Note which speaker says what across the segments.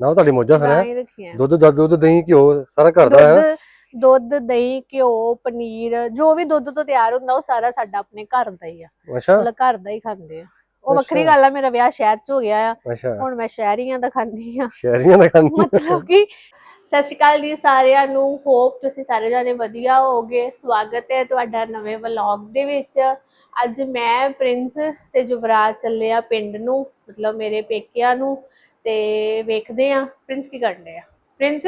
Speaker 1: ਨਾ ਉਹ ਤੁਹਾਡੀ ਮੋਝਾ
Speaker 2: ਗਾਂ
Speaker 1: ਹੈ
Speaker 2: ਰੱਖੀਆਂ।
Speaker 1: ਦੁੱਧ ਦੁੱਧ ਦੁੱਧ ਦਹੀਂ ਘਿਓ ਸਾਰਾ ਘਰ ਦਾ ਹੈ
Speaker 2: ਦੁੱਧ ਦੁੱਧ ਦਹੀਂ ਘਿਓ ਪਨੀਰ ਜੋ ਵੀ ਦੁੱਧ ਤੋਂ ਤਿਆਰ ਹੁੰਦਾ ਉਹ ਸਾਰਾ ਸਾਡਾ ਆਪਣੇ ਘਰ ਦਾ ਹੀ ਆ।
Speaker 1: ਅੱਛਾ।
Speaker 2: ਮਤਲਬ ਘਰ ਦਾ ਹੀ ਖਾਂਦੇ ਆ। ਉਹ ਵੱਖਰੀ। ਗੱਲ ਆ ਮੇਰਾ ਵਿਆਹ ਸ਼ਹਿਰ ਚ ਹੋ ਗਿਆ ਆ।
Speaker 1: ਅੱਛਾ।
Speaker 2: ਹੁਣ ਮੈਂ ਸ਼ਹਿਰੀਆਂ ਦਾ ਖਾਂਦੀ ਆ।
Speaker 1: ਸ਼ਹਿਰੀਆਂ ਦਾ ਖਾਂਦੀ
Speaker 2: ਮਤਲਬ ਕਿ ਸਤਿ ਸ਼੍ਰੀ ਅਕਾਲ ਜੀ ਸਾਰਿਆਂ ਨੂੰ। ਹੋਪ ਤੁਸੀਂ ਸਾਰੇ ਜਾਣੇ ਵਧੀਆ ਹੋਗੇ ਸਵਾਗਤ ਹੈ ਤੁਹਾਡਾ ਨਵੇਂ ਵਲੌਗ ਦੇ ਵਿੱਚ। ਅੱਜ ਮੈਂ ਪ੍ਰਿੰਸ ਤੇ ਜੁਵਰਾਜ ਚੱਲੇ ਆ ਪਿੰਡ ਨੂੰ ਮਤਲਬ ਮੇਰੇ ਪੇਕਿਆਂ ਨੂੰ। ਤੇ ਵੇਖਦੇ ਆ ਪ੍ਰਿੰਸ ਕੀ ਕਰਦੇ ਆ ਪ੍ਰਿੰਸ?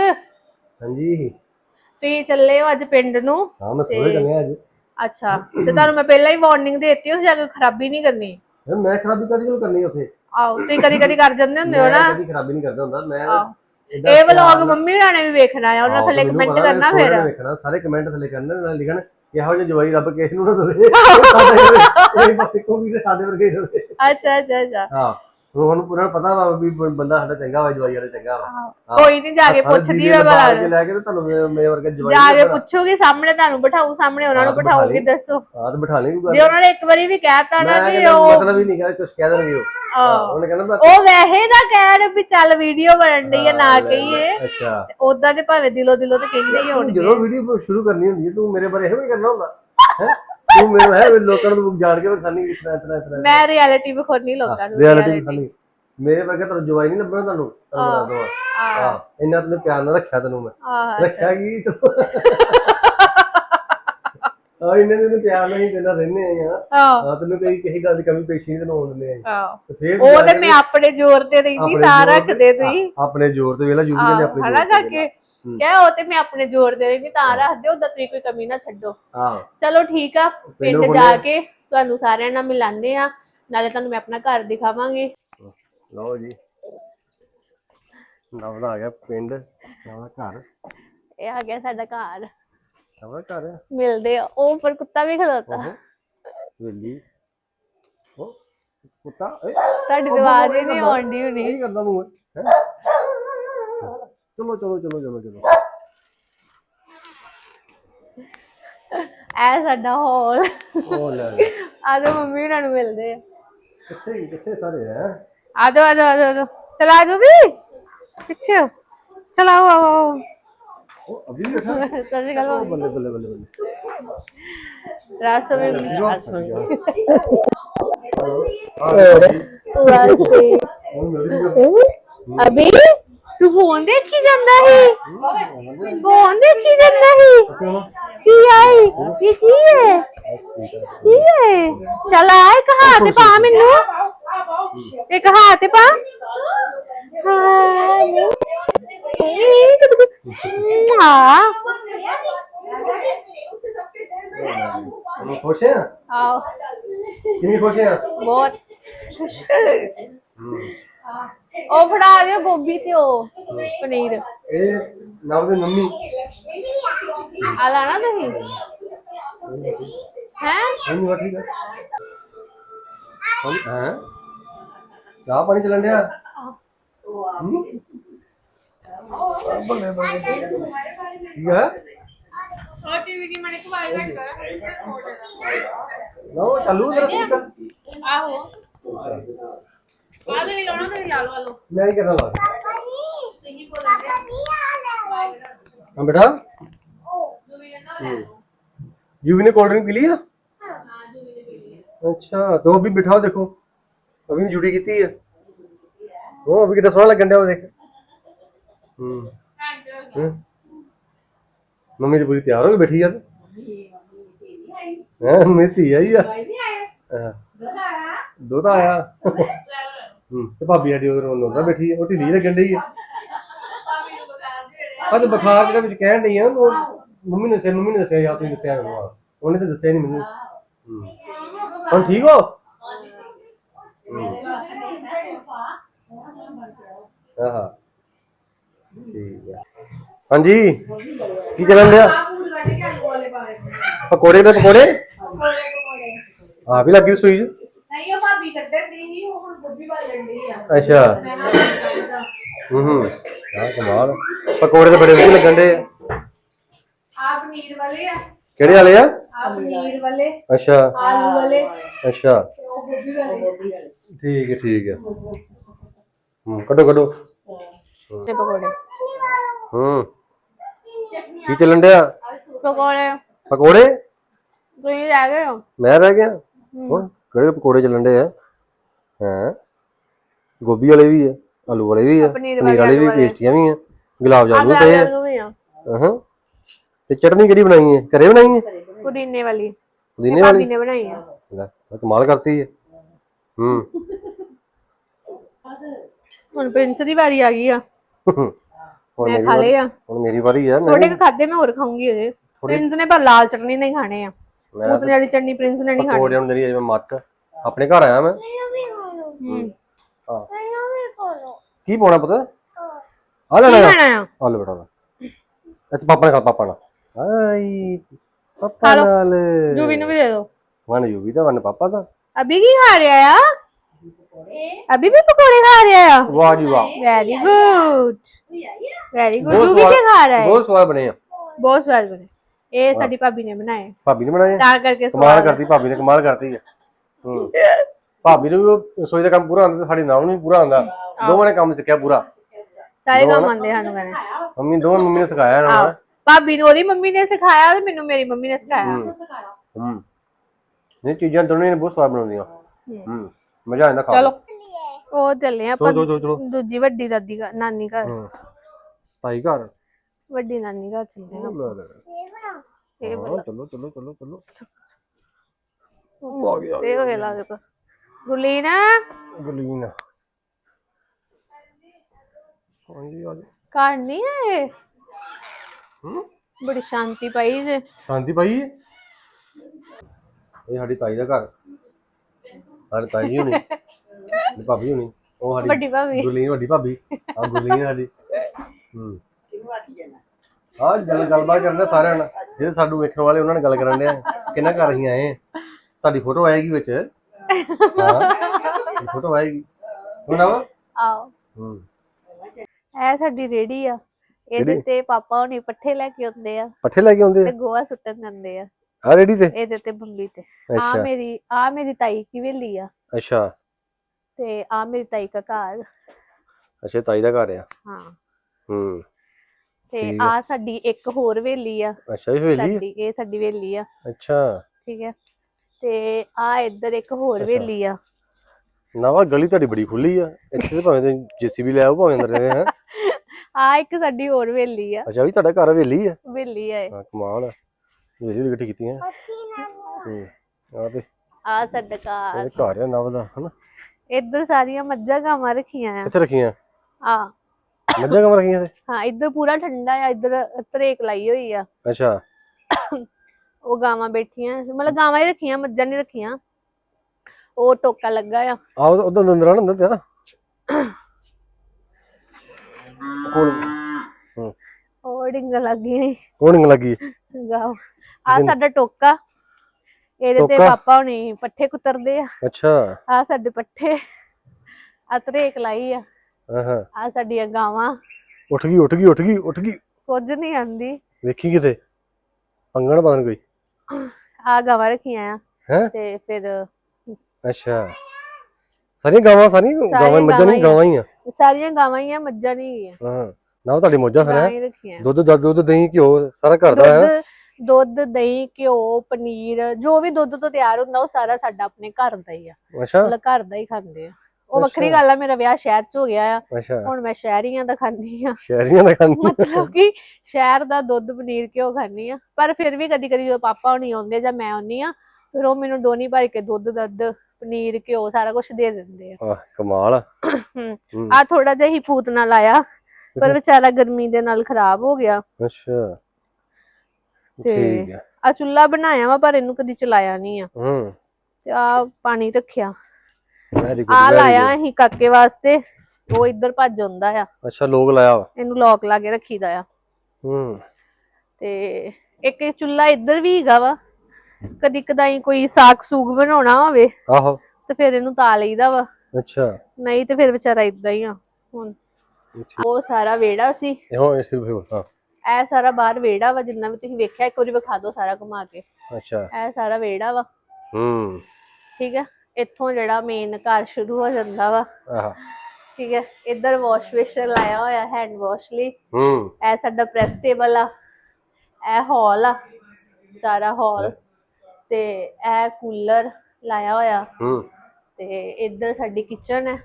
Speaker 1: ਹਾਂਜੀ।
Speaker 2: ਤੁਸੀਂ ਚੱਲੇ ਹੋ ਅੱਜ ਪਿੰਡ ਨੂੰ?
Speaker 1: ਹਾਂ ਮੈਂ ਸੋਹਣੇ ਕਰਨੇ ਅੱਜ।
Speaker 2: ਅੱਛਾ ਤੇ ਤੁਹਾਨੂੰ ਮੈਂ ਪਹਿਲਾਂ ਹੀ ਵਾਰਨਿੰਗ ਦਿੱਤੀ ਉਸ ਜਾ ਕੇ ਖਰਾਬੀ ਨਹੀਂ ਕਰਨੀ।
Speaker 1: ਮੈਂ ਖਰਾਬੀ ਕਦੀ ਕਿਉਂ ਕਰਨੀ ਉੱਥੇ?
Speaker 2: ਆਓ ਤੁਸੀਂ ਕਦੀ ਕਦੀ ਕਰ ਜਾਂਦੇ ਹੁੰਦੇ ਹੋ ਨਾ।
Speaker 1: ਕਦੀ ਖਰਾਬੀ ਨਹੀਂ ਕਰਦਾ ਹੁੰਦਾ। ਮੈਂ
Speaker 2: ਇਹ ਵਲੌਗ ਮੰਮੀ ਹੋਣਾ ਨੇ ਵੀ ਵੇਖਣਾ ਆ ਉਹਨਾਂ ਥੱਲੇ ਕਮੈਂਟ ਕਰਨਾ ਫਿਰ।
Speaker 1: ਵੇਖਣਾ ਸਾਰੇ ਕਮੈਂਟ ਥੱਲੇ ਕਰਨੇ ਨਾਲ ਲਿਖਣ ਇਹੋ ਜਿਹੇ ਜਵਾਈ ਰੱਬ ਕਿਸੇ ਨੂੰ ਨਾ ਦੇਵੇ। ਇਹ ਬਸ ਇੱਕੋ ਵੀ ਸਾਡੇ ਵਰਗੇ ਹੀ
Speaker 2: ਅੱਛਾ ਅੱਛਾ ਅੱਛਾ।
Speaker 1: ਹਾਂ। ਹੁਣ ਪੂਰਾ ਪਤਾ ਵਾ ਵੀ ਬ- ਬੰਦਾ ਸਾਡਾ ਚੰਗਾ ਵਾ ਜਵਾਈ ਵਾਲਾ ਚੰਗਾ ਵਾ। ਹਾਂ।
Speaker 2: ਕੋਈ ਨਹੀਂ ਜਾ ਕੇ
Speaker 1: ਹਰ
Speaker 2: ਪੁੱਛਦੀ
Speaker 1: ਦੀਦੀ
Speaker 2: ਮੈਂ
Speaker 1: ਦੇ
Speaker 2: ਬਲਾ
Speaker 1: ਬਾਹਰ ਕੇ ਲੈ ਕੇ ਤੇ ਤੁਹਾਨੂੰ ਮੇਰੇ- ਮੇਰੇ ਵਰਗਾ ਜਵਾਈ
Speaker 2: ਜਾ ਕੇ ਪੁੱਛੋਗੇ ਸਾਹਮਣੇ ਤੁਹਾਨੂੰ ਬਿਠਾਉ ਸਾਹਮਣੇ ਉਹਨਾਂ ਨੂੰ
Speaker 1: ਹਾਂ, ਬਿਠਾ
Speaker 2: ਬਿਠਾਉਗੀ
Speaker 1: ਲਈ।
Speaker 2: ਦੱਸੋ।
Speaker 1: ਹਾਂ ਤੇ ਬਿਠਾ ਲਈ
Speaker 2: ਜੇ ਉਹਨਾਂ ਨੇ ਇੱਕ ਵਾਰੀ ਵੀ ਕਹਿਤਾ ਨਾ
Speaker 1: ਮੈਂ
Speaker 2: ਕਿ
Speaker 1: ਕਹਿੰਦਾ
Speaker 2: ਉਹ
Speaker 1: ਮਤਲਬ ਹੀ ਨਹੀਂ ਕਿ ਕੁਝ ਕਹਿ ਦੇਣਗੇ ਉਹ। ਹਾਂ,
Speaker 2: ਆਹ,
Speaker 1: ਉਹਨੇ ਕਹਿੰਦਾ ਮੈਂ
Speaker 2: ਉਹ ਵੈਸੇ ਨਾ ਕਹਿਣ ਵੀ ਚੱਲ ਵੀਡੀਓ ਬਣਨ ਡਈ ਆ ਨਾ ਕਹੀਏ।
Speaker 1: ਅੱਛਾ।
Speaker 2: ਉਦਾਂ ਤੇ ਭਾਵੇਂ ਦਿਲੋਂ ਦਿਲੋਂ ਤੇ ਕਹਿੰਦੇ ਹੀ ਹੋਣਗੇ।
Speaker 1: ਜਦੋਂ ਵੀਡੀਓ ਸ਼ੁਰੂ ਕਰਨੀ ਹੁੰਦੀ ਹੈ ਤੂੰ ਮੇਰੇ ਬਾਰੇ ਇਹੋ ਹੀ ਕਰਨਾ ਹੁੰਦਾ ਹੈ? ਤੂੰ ਮੇਰੇ ਹੈ ਵੀ ਲੋਕਾਂ ਨੂੰ ਜਾਣ ਕੇ ਵਿਖਾਣੀ ਇਸ ਤਰ੍ਹਾਂ ਇਸ ਤਰ੍ਹਾਂ ਇਸ ਤਰ੍ਹਾਂ
Speaker 2: ਮੈਂ ਰਿਐਲਿਟੀ ਵਿਖਾਉਣੀ ਲੋਕਾਂ ਨੂੰ
Speaker 1: ਰਿਐਲਿਟੀ। ਵਿਖਾਣੀ ਮੇਰੇ ਵਰਗਾ ਤੁਹਾਨੂੰ ਜਵਾਈ ਨਹੀਂ ਲੱਭਣਾ ਤੁਹਾਨੂੰ ਤੁਹਾਨੂੰ
Speaker 2: ਆਹ,
Speaker 1: ਹਾਂ। ਇੰਨਾ ਤੈਨੂੰ ਪਿਆਰ ਨਾਲ ਰੱਖਿਆ ਤੈਨੂੰ ਮੈਂ। ਰੱਖਿਆ ਕੀ ਤੂੰ ਆ ਇੰਨੇ ਦਿਨ ਪਿਆਰ ਨਾਲ ਹੀ ਤੇਨਾਂ ਰਹਿੰਦੇ ਆ। ਹਾਂ। ਤੈਨੂੰ ਕੋਈ ਕਿਸੇ ਗੱਲ ਦੀ ਕਮੀ ਪੇਸ਼ੀ ਨਹੀਂ ਤੈਨੂੰ ਆਉਣ ਦਿੰਦੇ ਆ। ਫੇਰ
Speaker 2: ਉਹ
Speaker 1: ਜਾ
Speaker 2: ਤੇ
Speaker 1: ਕੇ
Speaker 2: ਮੈਂ ਆਪਣੇ ਜ਼ੋਰ ਤੇ ਤਾਂ
Speaker 1: ਜ਼ੋਰ
Speaker 2: ਰੱਖਦੇ ਤੁਸੀਂ।
Speaker 1: ਆਪਣੇ ਜ਼ੋਰ ਤੇ ਵੇਲਾ ਯੂਵੀ ਨੇ ਆਪਣੇ ਜ਼ੋਰ ਤੇ
Speaker 2: ਕਾਕੇ ਕਹਿ ਉਹ ਤੇ ਮੈਂ ਆਪਣੇ ਜ਼ੋਰ ਤੇ ਰਹਿੰਦੀ ਤਾਂ ਰੱਖਦੇ ਉਦਾਂ ਤੁਸੀਂ ਕੋਈ ਕਮੀ ਨਾ ਛੱਡੋ
Speaker 1: ਹਾਂ
Speaker 2: ਚਲੋ ਠੀਕ ਆ ਪਿੰਡ ਜਾ ਕੇ ਤੁਹਾਨੂੰ ਸਾਰਿਆਂ ਨਾਲ ਮਿਲਾਉਂਦੇ ਆ ਨਾਲੇ ਤੁਹਾਨੂੰ ਮੈਂ ਆਪਣਾ ਘਰ ਦਿਖਾਵਾਂਗੇ
Speaker 1: ਲਓ ਜੀ ਨਵਦਾ ਆ ਗਿਆ ਪਿੰਡ ਨਵਦਾ ਘਰ
Speaker 2: ਇਹ ਆ ਗਿਆ ਸਾਡਾ ਘਰ
Speaker 1: ਨਵਦਾ ਘਰ
Speaker 2: ਮਿਲਦੇ ਆ ਉਹ ਪਰ ਕੁੱਤਾ ਵੀ ਖਲੋਤਾ
Speaker 1: ਵੇਲੀ ਉਹ ਕੁੱਤਾ
Speaker 2: ਤੁਹਾਡੀ ਆਵਾਜ਼ ਹੀ ਨਹੀਂ ਆਉਂਦੀ ਹੁਣੀ
Speaker 1: ਨਹੀਂ ਕਰਦਾ ਮੂੰਹ ਹੈ ਚਲੋ ਚਲੋ ਚਲੋ ਚਲੋ ਚਲੋ।
Speaker 2: ਐ ਸਾਡਾ ਹਾਲ।
Speaker 1: ਉਹ ਲੈ ਲੈ।
Speaker 2: ਆ ਜਾਓ ਮੰਮੀ ਉਹਨਾਂ ਨੂੰ ਮਿਲਦੇ ਆ।
Speaker 1: ਕਿੱਥੇ ਕਿੱਥੇ ਸਾਰੇ ਹੈ
Speaker 2: ਆ ਜਾਓ ਆ ਜਾਓ ਆ ਜਾਓ, ਆ ਜਾਓ। ਚਲਾ ਜਾਓ ਵੀ। ਪਿੱਛੇ ਹੋ। ਚਲਾਓ ਆਓ ਆਓ
Speaker 1: ਉਹ ਅਭੀ ਬੈਠਾ?
Speaker 2: ਸਤਿ ਸ਼੍ਰੀ ਅਕਾਲ
Speaker 1: ਉਹ ਬੱਲੇ ਬੱਲੇ ਬੱਲੇ ਬੱਲੇ।
Speaker 2: ਰਾਸੋ ਵੀ
Speaker 1: ਹਾਂ
Speaker 2: ਵਾਸਤੇ
Speaker 1: ਉਹ ਮੇਰੀ
Speaker 2: ਅਬੀ ਤੂੰ ਫੋਨ ਦੇਖੀ ਜਾਂਦਾ ਸੀ ਫੋਨ ਦੇਖੀ ਜਾਂਦਾ ਸੀ ਕੀ ਆਈ ਕੀ ਕੀ ਹੈ ਕੀ ਹੈ ਚਲ ਆ ਇੱਕ ਹੱਥ ਪਾ ਮੈਨੂੰ ਇੱਕ ਹੱਥ ਪਾ ਹਾਂ ਹਾਂ
Speaker 1: ਉਹ ਖੁਸ਼ ਹੈ
Speaker 2: ਆਓ
Speaker 1: ਕਿੰਨੀ ਖੁਸ਼ ਹੈ
Speaker 2: ਬਹੁਤ ਉਹ ਫੜਾ ਦਿਓ ਗੋਭੀ ਤੇ ਉਹ ਪਨੀਰ।
Speaker 1: ਇਹ ਨਵ ਦੀ ਮੰਮੀ।
Speaker 2: ਆ ਲਾਣਾ ਤੁਸੀਂ? ਹੈ?
Speaker 1: ਇਹਨੂੰ ਵਾ ਠੀਕ ਹੈ ਹਾਂ ਹਾਂ? ਚਾਹ ਪਾਣੀ ਚੱਲਣ ਡਿਆ? ਹੂੰ? ਬੱਲੇ ਬੱਲੇ ਠੀਕ ਹੈ
Speaker 2: ਉਹ ਟੀਵੀ ਦੀ ਮਣੇ ਕਵਾਈ ਘਟ ਕਰ।
Speaker 1: ਲਓ ਚੱਲੂ ਜਰਾ ਠੀਕ ਹੈ
Speaker 2: ਆਹੋ। ਆ ਦੇ ਲਾਉਣਾ ਤੇ ਲਾ ਲਓ ਆ ਲਓ
Speaker 1: ਮੈਂ ਹੀ ਕਰਨਾ ਲਾ
Speaker 2: ਤੁਸੀਂ ਬੋਲਦੇ
Speaker 1: ਹਾਂ ਬੇਟਾ ਯੂਵੀ ਨੇ ਕੋਲਡ ਡਰਿੰਕ ਪੀ ਲਈ ਆ अच्छा तो अभी बिठाओ देखो अभी ने जुड़ी की है वो अभी कितना सोना लगन वो देख हम्म हम्म। मम्मी तो पूरी तैयार हो गई बैठी यार हैं मेरी धी आई आ हाँ। दुध आया ਤੇ ਭਾਬੀ ਸਾਡੀ ਉਹਦੇ ਨਾਲ ਨੋਦਾ ਬੈਠੀ ਉਹ ਢਿੱਲੀ ਲੱਗਣ ਡਈ ਹੈ ਅੱਜ ਬੁਖਾਰ ਜਿਹੜਾ ਵਿੱਚ ਕਹਿਣ ਡਈ ਆ ਉਹ ਮੰਮੀ ਨੇ ਦੱਸਿਆ ਮੰਮੀ ਨੇ ਦੱਸਿਆ ਯਾਰ ਤੁਸੀਂ ਦੱਸਿਆ ਮੈਨੂੰ ਉਹਨੇ ਤਾਂ ਦੱਸਿਆ ਨਹੀਂ ਮੈਨੂੰ। ਹੂੰ। ਹੁਣ ਠੀਕ ਹੋ? ਆਹਾ। ਠੀਕ ਆ। ਹਾਂਜੀ ਕੀ ਕਰਨ ਡਿਆ? ਪਕੌੜੇ ਦੇ ਪਕੌੜੇ? ਆ ਵੀ ਲੱਗੀ ਸੂਈ
Speaker 2: ਨਹੀਂ ਉਹ ਭਾਬੀ ਕੱਢਣ ਦੀ ਨਹੀਂ ਗੋਭੀ ਵਾਲਣ ਦੀ ਆ
Speaker 1: ਅੱਛਾ।
Speaker 2: ਮੈਂ ਨਾ ਕੱਢਦਾ
Speaker 1: ਹੂੰ ਹੂੰ। ਆ ਕਮਾਲ। ਪਕੌੜੇ ਤੇ ਬੜੇ ਵਧੀਆ ਲੱਗਣ ਡੇ
Speaker 2: ਆ। ਪਨੀਰ ਵਾਲੇ ਆ।
Speaker 1: ਕਿਹੜੇ ਵਾਲੇ ਆ?
Speaker 2: ਆ ਪਨੀਰ ਵਾਲੇ।
Speaker 1: ਅੱਛਾ।
Speaker 2: ਆਲੂ ਵਾਲੇ।
Speaker 1: ਅੱਛਾ।
Speaker 2: ਤੇ ਉਹ ਗੋਭੀ ਵਾਲੇ।
Speaker 1: ਠੀਕ ਹੈ ਠੀਕ ਹੈ। ਹੂੰ ਕੱਢੋ ਕੱਢੋ।
Speaker 2: ਤੇ ਪਕੌੜੇ।
Speaker 1: ਹੂੰ। ਕੀ ਚੱਲਣ ਡਿਆ?
Speaker 2: ਪਕੌੜੇ।
Speaker 1: ਪਕੌੜੇ?
Speaker 2: ਤੁਸੀਂ ਰਹਿ ਗਏ ਹੋ?
Speaker 1: ਮੈਂ ਰਹਿ ਗਿਆ। ਹੋਰ ਕਿਹੜੇ ਪਕੌੜੇ ਚੱਲਣ ਡੇ ਆ? ਹੈ? ਗੋਭੀ ਵਾਲੇ ਵੀ ਆ ਆਲੂ ਵਾਲੇ ਵੀ ਆ
Speaker 2: ਪਨੀਰ
Speaker 1: ਵਾਲੇ ਵੀ ਪੇਸਟੀਆਂ ਵੀ ਆ ਗੁਲਾਬ ਜਾਮੁਨ ਪਏ ਆ।
Speaker 2: ਨੂੰ ਵੀ ਆ।
Speaker 1: ਹਾਂ ਤੇ ਚਟਨੀ ਕਿਹੜੀ ਬਣਾਈ ਹੈ ਘਰੇ ਬਣਾਈ ਹੈ
Speaker 2: ਪੁਦੀਨੇ ਵਾਲੀ।
Speaker 1: ਪੁਦੀਨੇ ਵਾਲੀ?
Speaker 2: ਨੇ ਬਣਾਈ ਆ।
Speaker 1: ਲੈ ਕਮਾਲ ਕਰਤੀ ਹੈ ਹੂੰ।
Speaker 2: ਹੁਣ ਪ੍ਰਿੰਸ ਦੀ ਵਾਰੀ ਆ ਗਈ ਆ।
Speaker 1: ਹੁਣ
Speaker 2: ਮੈਂ ਖਾ
Speaker 1: ਵਾਰੀ
Speaker 2: ਲਏ ਆ।
Speaker 1: ਹੁਣ ਮੇਰੀ ਵਾਰੀ ਆ
Speaker 2: ਥੋੜੇ ਕੁ ਖਾਦੇ ਮੈਂ ਹੋਰ ਖਾਉਂਗੀ ਅਜੇ ਪ੍ਰਿੰਸ ਨੇ ਪਰ ਲਾਲ ਚਟਨੀ ਨਹੀਂ ਖਾਣੇ ਆ।
Speaker 1: ਮੈਂ
Speaker 2: ਮੂਤਰੇ ਵਾਲੀ ਚਟਨੀ ਪ੍ਰਿੰਸ ਨੇ ਨਹੀਂ ਖਾਣੀ।
Speaker 1: ਪਕੌੜਿਆਂ ਨੂੰ ਮੇਰੀ ਅਜੇ ਮੈਂ ਮੱਤ ਆਪਣੇ ਘਰ ਆਇਆ ਮੈਂ।
Speaker 2: ਹੂੰ।
Speaker 1: ਹਾਂ। ਕੀ ਪਾਉਣਾ ਪਤਾ? ਆ ਲੈ
Speaker 2: ਕੀ
Speaker 1: ਲੈ।
Speaker 2: ਖਾਣਾ ਆ?
Speaker 1: ਆ ਲੈ ਬੇਟਾ ਅੱਛਾ ਪਾਪਾ ਨੇ ਖਾ ਪਾਪਾ ਨਾਲ। ਆਈ ਪਾਪਾ ਨਾਲ।
Speaker 2: ਜੂਵੀ ਨੂੰ ਵੀ ਦੇ ਦਿਓ
Speaker 1: ਵਨ ਯੂਵੀ ਦਾ ਵਨ ਪਾਪਾ ਦਾ।
Speaker 2: ਅਭੀ ਕੀ ਖਾ ਰਿਹਾ ਆ? ਅਭੀ ਵੀ ਪਕੌੜੇ ਖਾ ਰਿਹਾ ਆ?
Speaker 1: ਵਾਹ ਜੀ ਵਾਹ।
Speaker 2: ਵੈਰੀ ਗੁੱਡ ਵੈਰੀ ਗੁੱਡ
Speaker 1: ਬਹੁਤ
Speaker 2: ਜੂਵੀ
Speaker 1: ਸਵਾਦ-
Speaker 2: ਕੀ ਖਾ ਰਿਹਾ ਹੈ
Speaker 1: ਬਹੁਤ ਸਵਾਦ ਬਣੇ ਆ।
Speaker 2: ਬਹੁਤ ਸਵਾਦ ਬਣੇ। ਇਹ ਸਾਡੀ ਭਾਬੀ ਨੇ ਬਣਾਏ।
Speaker 1: ਭਾਬੀ ਨੇ ਬਣਾਏ ਆ?
Speaker 2: ਤਾਂ ਕਰਕੇ
Speaker 1: ਕਮਾਲ
Speaker 2: ਸਵਾਦ
Speaker 1: ਕਰਦੀ ਭਾਬੀ ਨੇ ਕਮਾਲ ਕਰਤੀ ਹੈ ਹੂੰ। ਭਾਬੀ ਨੂੰ ਵੀ ਉਹ ਰਸੋਈ ਦਾ ਕੰਮ ਪੂਰਾ ਆਉਂਦਾ ਤੇ ਸਾਡੀ ਨਾਮ ਨੂੰ ਵੀ ਪੂਰਾ ਆਉਂਦਾ ਦੋਵਾਂ ਨੇ ਕੰਮ ਸਿੱਖਿਆ ਪੂਰਾ।
Speaker 2: ਸਾਰੇ ਕੰਮ ਆਉਂਦੇ ਸਾਨੂੰ ਕਹਿੰਦੇ।
Speaker 1: ਮੰਮੀ ਦੋਵਾਂ ਮੰਮੀ ਨੇ ਸਿਖਾਇਆ ਨੂੰ
Speaker 2: ਭਾਬੀ ਨੂੰ ਉਹਦੀ ਮੰਮੀ ਨੇ ਸਿਖਾਇਆ ਤੇ ਮੈਨੂੰ ਮੇਰੀ ਮੰਮੀ ਨੇ ਸਿਖਾਇਆ।
Speaker 1: ਹੂੰ। ਨਹੀਂ ਚੀਜ਼ਾਂ ਦੋਨੇ ਨੇ ਬਹੁਤ ਸਵਾਦ ਬਣਾਉਂਦੀਆਂ। ਹੂੰ। ਮਜ਼ਾ ਆਉਂਦਾ ਖਾ
Speaker 2: ਚਲੋ। ਉਹ ਚੱਲੇ ਆਪਾਂ
Speaker 1: ਚਲੋ ਚਲੋ ਚਲੋ।
Speaker 2: ਦੂਜੀ ਵੱਡੀ ਦਾਦੀ ਘਰ ਨਾਨੀ ਘਰ।
Speaker 1: ਹੂੰ। ਭਾਈ ਘਰ?
Speaker 2: ਵੱਡੀ ਨਾਨੀ ਘਰ ਚੱਲੇ ਆ
Speaker 1: ਲੈ, ਲੈ, ਲੈ।
Speaker 2: ਇਹ
Speaker 1: ਹਾਂ, ਚਲੋ ਚਲੋ ਚਲੋ ਚਲੋ।
Speaker 2: ਤੇ ਹੋਏ ਲੱਗਦਾ ਗੁਲੀਨ
Speaker 1: ਗਲੀਨ ਹਾਂਜੀ ਆ ਜਾ।
Speaker 2: ਘਰ ਨਹੀਂ ਆਏ?
Speaker 1: ਹੂੰ?
Speaker 2: ਬੜੀ ਸ਼ਾਂਤੀ ਪਾਈ ਜੇ।
Speaker 1: ਸ਼ਾਂਤੀ ਭਾਈ ਇਹ ਸਾਡੀ ਤਾਈ ਦਾ ਘਰ। ਸਾਡੀ ਤਾਈ ਜੀ ਹੁਣੀ। ਸਾਡੀ ਭਾਬੀ ਹੁਣੀ। ਉਹ ਸਾਡੀ
Speaker 2: ਵੱਡੀ ਭਾਬੀ।
Speaker 1: ਗੁਰਲੀਨ ਵੱਡੀ ਭਾਬੀ। ਆ ਗੁਰਲੀਨ ਸਾਡੀ। ਹੂੰ। ਆ ਗੱਲ ਗੱਲਬਾਤ ਕਰਨਾ ਸਾਰਿਆਂ ਨਾਲ। ਜਿਹੜੇ ਸਾਨੂੰ ਵੇਖਣ ਵਾਲੇ ਉਹਨਾਂ ਨਾਲ ਗੱਲ ਕਰਨ ਦੇ ਕਿੰਨਾ ਅਸੀਂ ਆਏ। ਹਾਂ। ਤੁਹਾਡੀ ਫੋਟੋ ਆਏਗੀ ਵਿੱਚ। ਹਾਂ। ਫੋਟੋ ਆਏਗੀ। ਹੁਣ ਆਵਾ
Speaker 2: ਆਓ।
Speaker 1: ਹੂੰ।
Speaker 2: ਇਹ ਸਾਡੀ ਰੇੜੀ ਆ। ਇਹਦੇ ਤੇ ਪਾਪਾ ਹੁਣੀ ਪੱਠੇ ਲੈ ਕੇ ਆਉਂਦੇ ਆ।
Speaker 1: ਪੱਠੇ ਲੈ ਕੇ ਆਉਂਦੇ
Speaker 2: ਤੇ ਗੋਆ ਸੁੱਟਣ ਦਿੰਦੇ ਆ।
Speaker 1: ਆ ਰੇੜੀ ਤੇ?
Speaker 2: ਇਹਦੇ ਤੇ ਬੰਬੀ ਤੇ। ਆ ਮੇਰੀ ਆ ਮੇਰੀ ਤਾਈ ਕੀ ਵੇਲੀ ਆ।
Speaker 1: ਅੱਛਾ।
Speaker 2: ਤੇ ਆ ਮੇਰੀ ਤਾਈ ਦਾ ਘਰ।
Speaker 1: ਅੱਛਾ ਤਾਈ ਦਾ ਘਰ ਆ।
Speaker 2: ਹਾਂ।
Speaker 1: ਹੂੰ।
Speaker 2: ਤੇ ਆ। ਸਾਡੀ ਇੱਕ ਹੋਰ ਵੇਲੀ ਆ।
Speaker 1: ਅੱਛਾ ਇਹ ਹਵੇਲੀ ਆ?
Speaker 2: ਸਾਡੀ ਇਹ ਸਾਡੀ ਵੇਲੀ ਆ।
Speaker 1: ਅੱਛਾ।
Speaker 2: ਠੀਕ ਹੈ ਤੇ ਆ ਇੱਧਰ ਇੱਕ ਹੋਰ ਵੇਲੀ ਆ।
Speaker 1: ਨਵਾਂ ਗਲੀ ਤੁਹਾਡੀ ਬੜੀ ਖੁੱਲੀ ਆ। ਇੱਥੇ ਤਾਂ ਭਾਵੇਂ ਤੁਸੀਂ ਜੀਸੀਬੀ ਲੈ ਆਓ ਭਾਵੇਂ ਅੰਦਰ ਰਹੇ ਹੈ।
Speaker 2: ਆ ਇੱਕ ਸਾਡੀ ਹੋਰ ਵੇਲੀ ਆ।
Speaker 1: ਅੱਛਾ ਵੀ ਤੁਹਾਡਾ ਘਰ ਹਵੇਲੀ ਆ?
Speaker 2: ਵੇਲੀ ਆ ਇਹ।
Speaker 1: ਹਾਂ ਕਮਾਲ ਆ। ਹਵੇਲੀ ਵੀ ਇਕੱਠੀ ਕੀਤੀਆਂ। ਹੂੰ ਆ ਤੇ
Speaker 2: ਆ ਸਾਡਾ ਘਰ।
Speaker 1: ਇਹ ਘਰ ਆ ਨਵ ਦਾ ਹਨਾ?
Speaker 2: ਇੱਧਰ ਸਾਰੀਆਂ ਮੱਝਾਂ ਗਾਵਾਂ ਰੱਖੀਆਂ ਆ।
Speaker 1: ਕਿੱਥੇ ਰੱਖੀਆਂ?
Speaker 2: ਆ।
Speaker 1: ਮੱਝਾਂ ਕਮ ਰੱਖੀਆਂ ਤੇ?
Speaker 2: ਹਾਂ ਇੱਧਰ ਪੂਰਾ ਠੰਡਾ ਆ ਇੱਧਰ ਤਰੇਕ ਲਾਈ ਹੋਈ ਆ।
Speaker 1: ਅੱਛਾ।
Speaker 2: ਉਹ ਗਾਵਾਂ ਬੈਠੀਆਂ ਮਤਲਬ ਗਾਵਾਂ ਹੀ ਰੱਖੀਆਂ ਮੱਝਾਂ ਨਹੀਂ ਰੱਖੀਆਂ। ਉਹ ਟੋਕਾ ਲੱਗਾ ਆ।
Speaker 1: ਆ ਅੰਦਰ ਆਣ ਅੰਦਰ ਤੇ ਨਾ ਕੋਲ ਹੂੰ।
Speaker 2: ਉਹ ਡਿੰਗਾ ਲੱਗ
Speaker 1: ਕੋਣਿੰਗ ਲੱਗੀ
Speaker 2: ਗਾਓ। ਆ ਸਾਡਾ ਟੋਕਾ। ਇਹਦੇ ਤੇ
Speaker 1: ਟੋਕਾ?
Speaker 2: ਪਾਪਾ ਹੁਣੀ ਪੱਠੇ ਕੁਤਰਦੇ ਆ।
Speaker 1: ਅੱਛਾ।
Speaker 2: ਆ ਸਾਡੇ ਪੱਠੇ। ਆ ਤਰੇਕ ਲਾਈ ਆ।
Speaker 1: ਹਾਂ ਹਾਂ।
Speaker 2: ਆ ਸਾਡੀਆਂ ਗਾਵਾਂ।
Speaker 1: ਉੱਠ ਗਈ ਉੱਠ ਗਈ ਉੱਠ ਗਈ ਉੱਠ ਗਈ।
Speaker 2: ਕੁਝ ਨਹੀਂ ਆਂਦੀ।
Speaker 1: ਵੇਖੀ ਕਿਤੇ? ਪੰਗਣ ਬਣ ਗਈ।
Speaker 2: ਆ ਗਾਵਾਂ ਰੱਖੀਆਂ ਆ।
Speaker 1: ਹੈ?
Speaker 2: ਤੇ ਫਿਰ
Speaker 1: ਅੱਛਾ। ਸਾਰੀਆਂ ਗਾਵਾਂ ਸਾਰੀਆਂ ਗਾਵਾਂ ਮੱਝਾਂ ਨਹੀਂ ਗਾਵਾਂ ਹੀ ਆ।
Speaker 2: ਸਾਰੀਆਂ ਗਾਵਾਂ ਹੀ ਆ ਮੱਝਾਂ ਨਹੀਂ ਹੈਗੀਆਂ
Speaker 1: ਹਾਂ। ਨਾ ਤੁਹਾਡੀ ਮੋਝਾਂ ਫਿਰ
Speaker 2: ਗਾਂ
Speaker 1: ਹੈ?
Speaker 2: ਹੀ ਰੱਖੀਆਂ।
Speaker 1: ਦੁੱਧ ਦੁੱਧ ਦੁੱਧ ਦਹੀਂ ਘਿਓ ਸਾਰਾ ਘਰ ਦਾ ਹੈ?
Speaker 2: ਦੁੱਧ ਦੁੱਧ ਦਹੀਂ ਘਿਓ ਪਨੀਰ ਜੋ ਵੀ ਦੁੱਧ ਤੋਂ ਤਿਆਰ ਹੁੰਦਾ ਉਹ ਸਾਰਾ ਸਾਡਾ ਆਪਣੇ ਘਰ ਦਾ ਹੀ ਆ।
Speaker 1: ਅੱਛਾ।
Speaker 2: ਮਤਲਬ ਘਰ ਦਾ ਹੀ ਖਾਂਦੇ ਆ। ਉਹ ਵੱਖਰੀ ਗੱਲ ਆ ਮੇਰਾ ਵਿਆਹ ਸ਼ਹਿਰ 'ਚ ਹੋ ਗਿਆ ਆ।
Speaker 1: ਅੱਛਾ।
Speaker 2: ਹੁਣ ਮੈਂ ਸ਼ਹਿਰੀਆਂ ਦਾ ਖਾਂਦੀ ਆ।
Speaker 1: ਸ਼ਹਿਰੀਆਂ ਦਾ ਖਾਂਦੀ
Speaker 2: ਮਤਲਬ ਕਿ ਸ਼ਹਿਰ ਦਾ ਦੁੱਧ ਪਨੀਰ ਘਿਓ ਖਾਂਦੀ ਆ। ਪਰ ਫਿਰ ਵੀ ਕਦੀ ਕਦੀ ਜਦੋਂ ਪਾਪਾ ਹੁਣੀ ਆਉਂਦੇ ਜਾਂ ਮੈਂ ਆਉਂਦੀ ਆ ਫਿਰ ਉਹ ਮੈਨੂੰ ਡੋਨੀ ਭਰ ਕੇ ਦੁੱਧ ਦੱਧ ਪਨੀਰ ਘਿਓ ਸਾਰਾ ਕੁਝ ਦੇ ਦਿੰਦੇ ਆ।
Speaker 1: ਆਹ ਕਮਾਲ ਆ।
Speaker 2: ਆ ਥੋੜਾ ਜਿਹਾ ਹੀ ਪੂਤਨਾ ਲਾਇਆ ਪਰ ਵਿਚਾਰਾ ਗਰਮੀ ਦੇ ਨਾਲ ਖਰਾਬ ਹੋ ਗਿਆ।
Speaker 1: ਅੱਛਾ।
Speaker 2: ਤੇ ਆ। ਚੁੱਲਾ ਬਣਾਇਆ ਵਾ ਪਰ ਇਹਨੂੰ ਕਦੀ ਚਲਾਇਆ ਨਹੀਂ ਆ।
Speaker 1: ਹੂੰ।
Speaker 2: ਤੇ ਆ ਪਾਣੀ ਰੱਖਿਆ।
Speaker 1: ਵੈਰੀ
Speaker 2: ਆ
Speaker 1: ਗੁੱਡ
Speaker 2: ਲਾਇਆ ਅਸੀਂ ਕਾਕੇ ਵਾਸਤੇ ਉਹ ਇੱਧਰ ਭੱਜ ਆਉਂਦਾ ਆ।
Speaker 1: ਅੱਛਾ ਲੋਕ ਲਾਇਆ ਵਾ?
Speaker 2: ਇਹਨੂੰ ਲੋਕ ਲਾ ਕੇ ਰੱਖੀਦਾ ਆ।
Speaker 1: ਹੂੰ।
Speaker 2: ਤੇ ਇੱਕ ਇਹ ਚੁੱਲਾ ਇੱਧਰ ਵੀ ਹੈਗਾ ਵਾ। ਕਦੀ ਕਦਾਈ ਕੋਈ ਸਾਗ ਸੂਗ ਬਣਾਉਣਾ ਹੋਵੇ
Speaker 1: ਆਹੋ।
Speaker 2: ਤੇ ਫਿਰ ਇਹਨੂੰ ਤਾ ਲਈਦਾ ਵਾ।
Speaker 1: ਅੱਛਾ।
Speaker 2: ਨਹੀਂ ਤੇ ਫਿਰ ਵਿਚਾਰਾ ਇਦਾਂ ਹੀ ਆ ਹੁਣ। ਉਹ ਸਾਰਾ ਵਿਹੜਾ ਸੀ।
Speaker 1: ਇਹੋ ਇਸ ਵੀ ਹਾਂ।
Speaker 2: ਇਹ ਸਾਰਾ ਬਾਹਰ ਵਿਹੜਾ ਵਾ ਜਿੰਨਾ ਵੀ ਤੁਸੀਂ ਵੇਖਿਆ ਇੱਕ ਵਾਰੀ ਵਿਖਾ ਦਿਓ ਸਾਰਾ ਘੁਮਾ ਕੇ।
Speaker 1: ਅੱਛਾ।
Speaker 2: ਇਹ ਸਾਰਾ ਵਿਹੜਾ ਵਾ।
Speaker 1: ਹੂੰ।
Speaker 2: ਠੀਕ ਹੈ ਇੱਥੋਂ ਜਿਹੜਾ ਮੇਨ ਘਰ ਸ਼ੁਰੂ ਹੋ ਜਾਂਦਾ ਵਾ।
Speaker 1: ਆਹ।
Speaker 2: ਠੀਕ ਹੈ ਇੱਧਰ ਵਾਸ਼ ਬੇਸਿਨ ਲਾਇਆ ਹੋਇਆ ਹੈਂਡ ਵਾਸ਼ ਲਈ।
Speaker 1: ਹੂੰ।
Speaker 2: ਇਹ ਸਾਡਾ ਪ੍ਰੈਸ ਟੇਬਲ ਆ ਇਹ ਹਾਲ ਆ ਸਾਰਾ ਹਾਲ ਤੇ ਇਹ ਕੂਲਰ ਲਾਇਆ ਹੋਇਆ।
Speaker 1: ਹੂੰ।
Speaker 2: ਤੇ ਇੱਧਰ ਸਾਡੀ ਕਿਚਨ ਹੈ।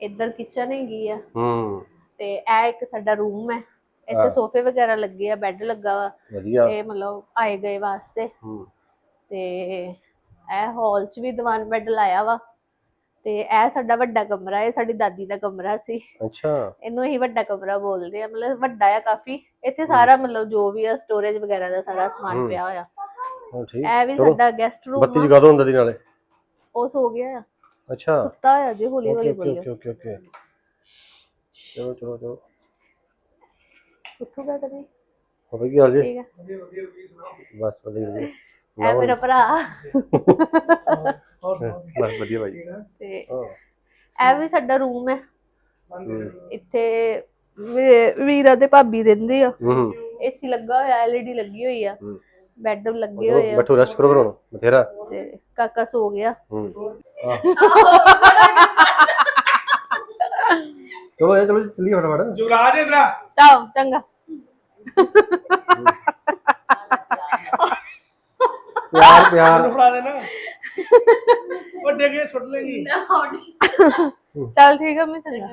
Speaker 2: ਇੱਧਰ ਕਿਚਨ ਹੈਗੀ ਆ।
Speaker 1: ਹੂੰ।
Speaker 2: ਤੇ ਇਹ ਇੱਕ ਸਾਡਾ ਰੂਮ ਹੈ। ਇੱਥੇ ਸੋਫੇ ਵਗੈਰਾ ਲੱਗੇ ਆ ਬੈੱਡ ਲੱਗਾ ਵਾ।
Speaker 1: ਵਧੀਆ।
Speaker 2: ਇਹ ਮਤਲਬ ਆਏ ਗਏ ਵਾਸਤੇ।
Speaker 1: ਹੂੰ।
Speaker 2: ਤੇ ਇਹ ਹਾਲ 'ਚ ਵੀ ਦੀਵਾਨ ਬੈੱਡ ਲਾਇਆ ਵਾ ਤੇ ਇਹ ਸਾਡਾ ਵੱਡਾ ਕਮਰਾ ਹੈ ਸਾਡੀ ਦਾਦੀ ਦਾ ਕਮਰਾ ਸੀ।
Speaker 1: ਅੱਛਾ।
Speaker 2: ਇਹਨੂੰ ਅਸੀਂ ਵੱਡਾ ਕਮਰਾ ਬੋਲਦੇ ਆ ਮਤਲਬ ਵੱਡਾ ਆ ਕਾਫੀ। ਇੱਥੇ ਸਾਰਾ ਮਤਲਬ ਜੋ ਵੀ ਆ ਸਟੋਰੇਜ ਵਗੈਰਾ ਦਾ ਸਾਰਾ ਸਮਾਨ ਪਿਆ ਹੋਇਆ।
Speaker 1: ਹਾਂ ਠੀਕ।
Speaker 2: ਇਹ ਵੀ ਸਾਡਾ ਗੈਸਟ ਰੂਮ
Speaker 1: ਬੱਤੀ ਜਗਾ ਦੋ ਹੁੰਦਾ ਦੀ ਨਾਲੇ।
Speaker 2: ਉਹ ਸੋ ਗਿਆ ਆ।
Speaker 1: ਅੱਛਾ।
Speaker 2: ਸੁੱਤਾ ਹੋਇਆ ਜੀ ਹੌਲੀ ਹੌਲੀ
Speaker 1: ਓਕੇ
Speaker 2: ਬੋਲਿਓ।
Speaker 1: Okay okay okay. ਚਲੋ ਚਲੋ ਚਲੋ।
Speaker 2: ਉੱਠੂਗਾ ਕਦੇ?
Speaker 1: ਹੋ ਗਈ ਜੀ?
Speaker 2: ਠੀਕ ਹੈ
Speaker 1: ਬਸ ਵਧੀਆ ਵਧੀਆ।
Speaker 2: ਇਹ ਮੇਰਾ ਭਰਾ
Speaker 1: ਬਸ ਵਧੀਆ ਭਾਈ
Speaker 2: ਤੇ ਇਹ ਵੀ ਸਾਡਾ ਰੂਮ ਹੈ ਇੱਥੇ ਵੀਰੇ- ਤੇ ਭਾਬੀ ਰਹਿੰਦੇ ਆ ਏਸੀ ਲੱਗਾ ਹੋਇਆ ਐਲਈਡੀ ਲੱਗੀ ਹੋਈ ਆ ਬੈੱਡ ਲੱਗੇ ਹੋਏ ਆ
Speaker 1: ਬੈਠੋ ਰੈਸਟ ਕਰੋ ਕਰੋ ਬਥੇਰਾ
Speaker 2: ਤੇ ਕਾਕਾ ਸੋ ਗਿਆ।
Speaker 1: ਚਲੋ ਇਹ ਚਲੋ ਚੱਲੀਏ ਫਟਾਫਟ
Speaker 3: ਯੁਵਰਾਜ ਇੰਦਰਾ
Speaker 2: ਤਾਂ ਚੰਗਾ
Speaker 1: ਪਿਆਰ ਪਿਆਰ
Speaker 3: ਫੜਾ ਦੇਣਾ ਵੱਡੇ ਕੇ ਸੁੱਟ ਲੇਗੀ
Speaker 2: ਚੱਲ ਠੀਕ ਆ ਮੈਂ ਚੰਗਾ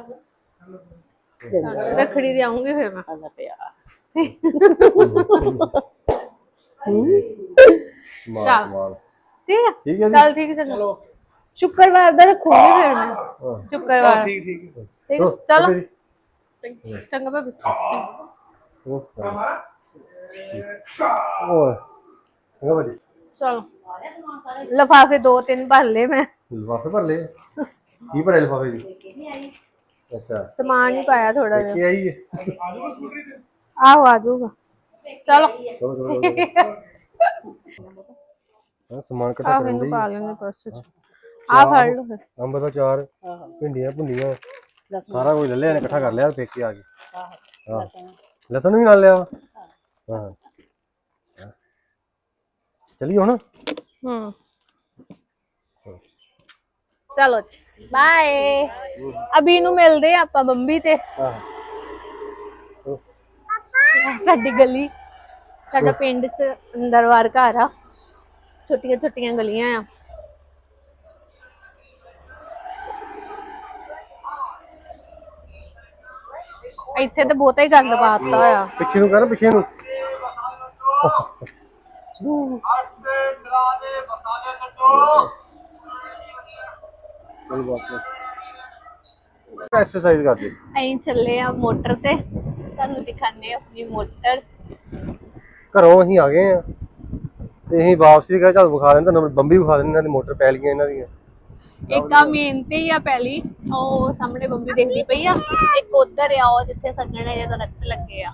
Speaker 2: ਰੱਖੜੀ ਦੇ ਆਉਂਗੀ ਫਿਰ ਮੈਂ
Speaker 1: ਮਾਰ ਮਾਰ
Speaker 2: ਠੀਕ ਆ
Speaker 1: ਠੀਕ ਹੈ ਜੀ
Speaker 2: ਚੱਲ ਠੀਕ ਹੈ ਚਲੋ ਸ਼ੁੱਕਰਵਾਰ ਦਾ ਰੱਖੂਗੀ ਫਿਰ ਮੈਂ
Speaker 1: ਹਾਂ
Speaker 2: ਸ਼ੁੱਕਰਵਾਰ
Speaker 3: ਠੀਕ ਠੀਕ
Speaker 2: ਠੀਕ ਆ, ਚਲੋ ਚੰਗਾ ਭਾਬੀ
Speaker 1: ਉਹ ਉਹ ਉਹ ਭਾਜੀ
Speaker 2: ਚਲੋ। ਲਫਾਫੇ ਦੋ ਤਿੰਨ ਭਰ ਲਏ ਮੈਂ।
Speaker 1: ਲਿਫਾਫੇ ਭਰ ਲਏ? ਕੀ ਭਰੇ ਲਿਫਾਫੇ ਜੀ? ਅੱਛਾ।
Speaker 2: ਸਮਾਨ ਹੀ ਪਾਇਆ ਥੋੜਾ ਜਿਹਾ।
Speaker 1: ਕੀ ਆਈ ਹੈ?
Speaker 2: ਆਹੋ ਆ ਜਾਊਗਾ। ਚਲੋ।
Speaker 1: ਚਲੋ ਚਲੋ ਚਲੋ। ਹਾਂ ਸਮਾਨ ਇਕੱਠਾ
Speaker 2: ਆਹ
Speaker 1: ਕਰਨ
Speaker 2: ਮੈਨੂੰ
Speaker 1: ਲਈ।
Speaker 2: ਪਾ ਲੈਣੇ ਪਰਸ ਚ। ਆ ਫੜ ਲਓ ਫਿਰ।
Speaker 1: ਅੰਬ ਦਾ ਚਾਰ ਭਿੰਡੀਆਂ ਭੁੰਡੀਆਂ। ਸਾਰਾ ਕੁਝ ਲੈ ਲਿਆ ਨੇ ਇਕੱਠਾ ਕਰ ਲਿਆ ਤੇ ਕੇ ਆ ਗਏ ਹਾਂ। ਲਸਣ ਵੀ ਨਾਲ ਲਿਆ ਵਾ? ਹਾਂ। ਚਲਿਏ ਹੁਣ?
Speaker 2: ਹੂੰ। ਚਲੋ ਬਾਏ ਅਭੀ ਨੂੰ ਮਿਲਦੇ ਆ ਆਪਾਂ ਬੰਬੀ ਤੇ। ਸਾਡੀ ਗਲੀ ਸਾਡਾ ਪਿੰਡ ਚ ਅੰਦਰਵਾਰ ਘਰ ਆ। ਛੋਟੀਆਂ ਛੋਟੀਆਂ ਗਲੀਆਂ ਆ। ਇੱਥੇ ਤਾਂ ਬਹੁਤਾ ਹੀ ਗੰਦ ਪਾਤਾ ਹੋਇਆ।
Speaker 1: ਪਿੱਛੇ ਨੂੰ ਕਰ ਪਿੱਛੇ ਨੂੰ। ਚਲ ਐਕਸਰਸਾਈਜ਼ ਕਰਦੇ
Speaker 2: ਅਸੀਂ ਚੱਲੇ ਆ ਮੋਟਰ ਤੇ ਤੁਹਾਨੂੰ ਦਿਖਾਣੇ ਆਪਣੀ ਮੋਟਰ
Speaker 1: ਘਰੋਂ ਅਸੀਂ ਆ ਗਏ ਆ ਤੇ ਅਸੀਂ ਵਾਪਸੀ ਗਏ ਚੱਲ ਵਿਖਾ ਦਿੰਦੇ ਤੁਹਾਨੂੰ ਬੰਬੀ ਵਿਖਾ ਦਿੰਦੇ ਇਹਨਾਂ ਦੀ ਮੋਟਰ ਪੈ ਲਈਆਂ ਇਹਨਾਂ ਦੀਆਂ
Speaker 2: ਇੱਕ ਆ ਮੇਨ ਤੇ ਹੀ ਆ ਪਹਿਲੀ ਉਹ ਸਾਹਮਣੇ ਬੰਬੀ ਦੇਖਦੀ ਪਈ ਆ ਇੱਕ ਉਧਰ ਆ ਉਹ ਜਿੱਥੇ ਸੱਜਣੇ ਜਿਹੇ ਦਰਖਤ ਲੱਗੇ ਆ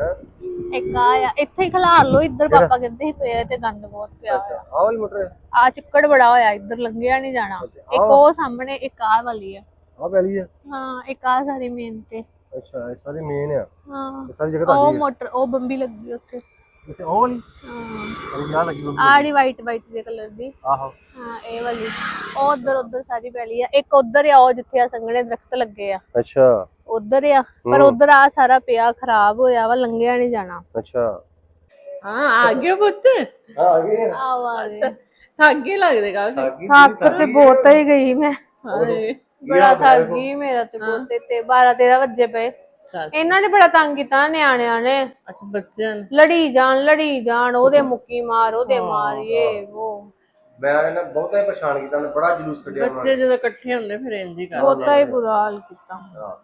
Speaker 2: ਇੱਕ ਆ ਆ ਇੱਥੇ ਹੀ ਖਲਾਰ ਲੋ ਇੱਧਰ ਪਾਪਾ ਕਹਿੰਦੇ ਸੀ ਪਿਆ ਤੇ ਗੰਦ ਬਹੁਤ ਪਿਆ ਹੋਇਆ
Speaker 1: ਆਹ ਵਾਲੀ ਮੋਟਰ ਹੈ?
Speaker 2: ਆ ਚਿੱਕੜ ਬੜਾ ਹੋਇਆ ਇੱਧਰ ਲੰਘਿਆ ਨਹੀਂ ਜਾਣਾ। ਇੱਕ ਉਹ ਸਾਹਮਣੇ ਇੱਕ ਆ ਵਾਲੀ ਆ।
Speaker 1: ਆਹ ਪੈ ਲਈ ਆ?
Speaker 2: ਹਾਂ ਇੱਕ ਆ ਸਾਰੀ ਮੇਨ ਤੇ।
Speaker 1: ਅੱਛਾ ਇਹ ਸਾਰੀ ਮੇਨ ਆ?
Speaker 2: ਹਾਂ
Speaker 1: ਇਹ ਸਾਰੀ ਜਗ੍ਹਾ
Speaker 2: ਉਹ
Speaker 1: ਤੁਹਾਡੀ
Speaker 2: ਮੋਟਰ ਉਹ ਬੰਬੀ ਲੱਗੀ ਉੱਥੇ।
Speaker 1: ਹੈ ਇੱਥੇ ਉਹ ਵਾਲੀ?
Speaker 2: ਹਾਂ।
Speaker 1: ਅਰੇ ਯਾਰ ਲੱਗੀ ਬੰਬੀ
Speaker 2: ਆੜੀ ਵਾਈਟ ਵਾਈਟ ਦੇ ਕਲਰ ਦੀ।
Speaker 1: ਆਹੋ।
Speaker 2: ਹਾਂ ਇਹ ਵਾਲੀ। ਉਹ ਉਧਰ ਉਧਰ ਸਾਰੀ ਪੈਲੀ ਆ। ਇੱਕ ਉਧਰ ਆ ਉਹ ਜਿੱਥੇ ਆ ਸੰਘਣੇ ਦਰਖਤ ਲੱਗੇ ਆ।
Speaker 1: ਅੱਛਾ।
Speaker 2: ਉਧਰ ਆ। ਪਰ ਉਧਰ ਆ ਸਾਰਾ ਪਿਆ ਖਰਾਬ ਹੋਇਆ ਵਾ ਲੰਘਿਆ ਨਹੀਂ ਜਾਣਾ।
Speaker 1: ਅੱਛਾ।
Speaker 4: ਹਾਂ ਆ ਗਏ ਪੁੱਤ।
Speaker 1: ਹਾਂ ਆ ਗਏ।
Speaker 2: ਆਓ ਆ ਗਏ।
Speaker 4: ਥੱਕੇ ਲੱਗਦੇ ਕਾਫੀ
Speaker 2: ਥੱਕ ਤੇ ਬਹੁਤ ਹੀ ਗਈ ਮੈਂ।
Speaker 4: ਹਾਏ।
Speaker 2: ਬੜਾ ਥੱਕ ਗਈ ਮੇਰਾ ਤੇ ਬਹੁਤੇ ਤੇ 12 13 ਵਜੇ ਪਏ।
Speaker 4: ਚੱਲ।
Speaker 2: ਇਹਨਾਂ ਨੇ ਬੜਾ ਤੰਗ ਕੀਤਾ ਨਿਆਣਿਆਂ ਨੇ।
Speaker 4: ਅੱਛਾ ਬੱਚਿਆਂ ਨੂੰ।
Speaker 2: ਲੜੀ ਜਾਣ ਲੜੀ ਜਾਣ ਉਹਦੇ ਮੁੱਕੀ ਮਾਰ ਉਹਦੇ ਮਾਰ ਇਹ ਉਹ
Speaker 1: ਮੈਂ ਇਹਨਾਂ ਬਹੁਤਾ ਹੀ ਪਰੇਸ਼ਾਨ ਕੀਤਾ ਨੇ ਬੜਾ ਜਲੂਸ ਕੱਢਿਆ
Speaker 4: ਬੱਚੇ ਜਦੋਂ ਇਕੱਠੇ ਹੁੰਦੇ ਫਿਰ ਇੰਜ ਹੀ ਕਰਦੇ
Speaker 2: ਬਹੁਤਾ ਹੀ ਬੁਰਾ ਹਾਲ ਕੀਤਾ।
Speaker 1: ਹਾਂ।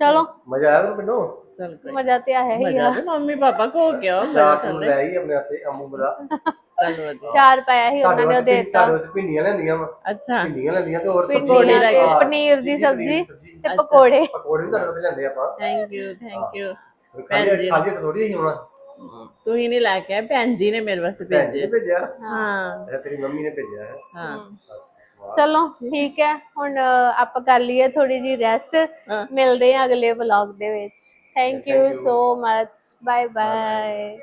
Speaker 2: ਚਲੋ।
Speaker 1: ਮਜ਼ਾ ਆਇਆ ਤੁਹਾਨੂੰ ਮੈਨੂੰ?
Speaker 4: ਚੱਲ ਕੋਈ
Speaker 2: ਮਜ਼ਾ ਤੇ ਆਇਆ ਹੀ
Speaker 4: ਮਜ਼ਾ
Speaker 2: ਆ
Speaker 4: ਤੇ ਮੰਮੀ ਪਾਪਾ ਕੋ ਗਿਆ
Speaker 1: ਚਾਰ ਚੂਰ ਲੈ ਆਈ ਆਪਣੇ ਹੱਥੇ ਅੰਮੂ ਬਲਾ
Speaker 4: ਚੱਲ ਵਧੀਆ।
Speaker 2: ਚਾਰ ਪਾਇਆ ਸੀ ਉਹਨਾਂ ਨੇ ਉਹ ਦੇਤਾ।
Speaker 1: ਤੁਹਾਡੇ ਵਾਸਤੇ ਭਿੰਡੀਆਂ ਲੈਂਦੀਆਂ ਵਾ।
Speaker 4: ਅੱਛਾ।
Speaker 1: ਭਿੰਡੀਆਂ ਲੈਂਦੀਆਂ ਤੇ ਹੋਰ
Speaker 4: ਲੈ
Speaker 2: ਤੇ
Speaker 4: ਕੇ।
Speaker 2: ਪਨੀਰ ਦੀ ਸਬਜ਼ੀ ਤੇ ਪਕੌੜੇ।
Speaker 1: ਪਕੌੜੇ ਵੀ ਤੁਹਾਡੇ ਵਾਸਤੇ ਲੈਂਦੇ ਆਪਾਂ।
Speaker 4: ਥੈਂਕ ਯੂ ਥੈਂਕ ਯੂ
Speaker 1: ਖਾਲੀ ਖਾਲੀ ਤਾਂ ਥੋੜੀ ਹੀ ਹੋਣਾ
Speaker 4: ਤੂੰ ਹੀ ਨਹੀਂ ਲੈ ਕੇ ਆਇਆ ਭੈਣ ਜੀ ਨੇ ਮੇਰੇ ਵਾਸਤੇ
Speaker 1: ਭੈਣ ਜੀ
Speaker 4: ਭੇਜੇ।
Speaker 1: ਨੇ ਭੇਜਿਆ।
Speaker 4: ਹਾਂ।
Speaker 1: ਅੱਛਾ ਤੇਰੀ ਮੰਮੀ ਨੇ ਭੇਜਿਆ ਹੈ।
Speaker 4: ਹਾਂ।
Speaker 2: ਚਲੋ ਠੀਕ ਹੈ। ਹੁਣ ਆਪਾਂ ਕਰ ਲਈਏ ਥੋੜੀ ਜੀ ਰੈਸਟ। ਮਿਲਦੇ ਹਾਂ ਅਗਲੇ ਵਲੌਗ ਦੇ ਵਿੱਚ। Thank you so much bye bye